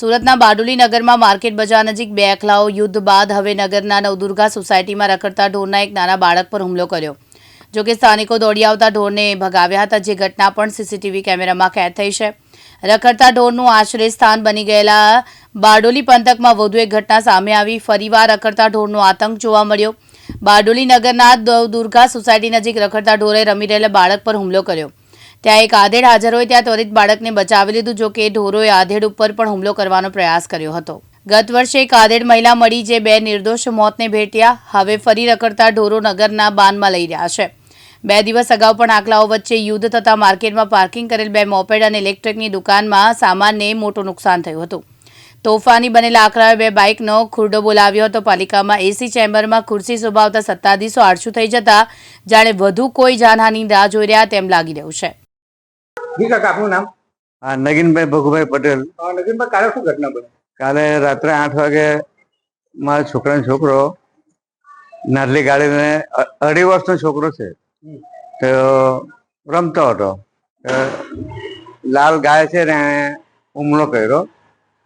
સુરતના બારડોલી નગરમાં માર્કેટ બજાર નજીક બે એકલાઓ યુદ્ધ બાદ હવે નગરના નવદુર્ગા સોસાયટીમાં રખડતા ઢોરના એક નાના બાળક પર હુમલો કર્યો. જો કે સ્થાનિકો દોડી આવતા ઢોરને ભગાવ્યા હતા, જે ઘટના પણ સીસીટીવી કેમેરામાં કેદ થઈ છે. રખડતા ઢોરનું આશ્રય સ્થાન બની ગયેલા બારડોલી પંથકમાં વધુ એક ઘટના સામે આવી. ફરીવાર રખડતા ઢોરનો આતંક જોવા મળ્યો. બારડોલી નગરના દુર્ગા સોસાયટી નજીક રખડતા ઢોરે રમી રહેલા બાળક પર હુમલો કર્યો. ત્યાં એક આધેડ હાજર હોય, ત્યાં ત્વરિત બાળકને બચાવી લીધું, જો કે ઢોરોએ આધેડ ઉપર પણ હુમલો કરવાનો પ્રયાસ કર્યો હતો. ગત વર્ષે એક આધેડ મહિલા મળી, જે બે નિર્દોષ મોતને ભેટ્યા, હવે ફરી રખડતા ઢોરો નગરના બાનમાં લઈ રહ્યા છે. બે દિવસ અગાઉ પણ આકલાઓ વચ્ચે યુદ્ધ થતાં માર્કેટમાં પાર્કિંગ કરેલ બે મોપેડ અને ઇલેક્ટ્રિકની દુકાનમાં સામાનને મોટું નુકસાન થયું હતું. તોફાની બનેલા આકરાએ બે બાઇકનો ખુરડો બોલાવ્યો હતો. પાલિકામાં એસી ચેમ્બરમાં ખુરશી શોભાવતા સત્તાધીશો આળસુ થઈ જતા, જાણે વધુ કોઈ જાનહાની રાહ જોઈ રહ્યા તેમ લાગી રહ્યું છે. જી કાકા આપનું નામ? હા નગીનભાઈ ભગુભાઈ પટેલ. નગીનભાઈ કાલે શું ઘટના બની? કાલે રાત્રે આઠ વાગે મારા છોકરાનો છોકરો નારલી ગાડીને અઢી વર્ષનો છોકરો છે. તો રમતો હતો. લાલ ગાય છે ને હુમલો કર્યો.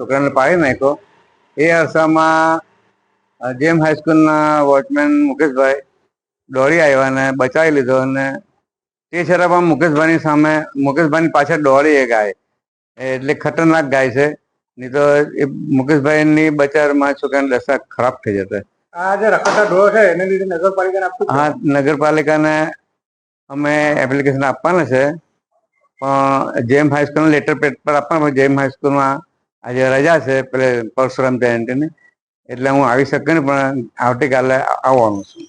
છોકરાને પાડી નાખ્યો. એ અરસામાં જેમ હાઈસ્કૂલના વોચમેન મુકેશભાઈ દોડી આવ્યા ને બચાવી લીધો અને તે છતાં પણ મુકેશભાઈની સામે મુકેશભાઈની પાછળ દોડી એ ગાય. એટલે ખતરનાક ગાય છે. નહીં તો એ મુકેશભાઈની બચારમાં છોકરાની દશા ખરાબ થઈ જશે. આ જે રખડતા ઢોર છે એને લીધે નગરપાલિકાને હા નગરપાલિકાને અમે એપ્લિકેશન આપવાના છે. પણ જેમ હાઈસ્કૂલના લેટર પેડ પર આપવાના જેમ હાઈસ્કૂલમાં આજે રજા છે પેલે પરશુરામ જયંતિની. એટલે હું આવી શકું નહીં પણ આવતીકાલે આવવાનું છું.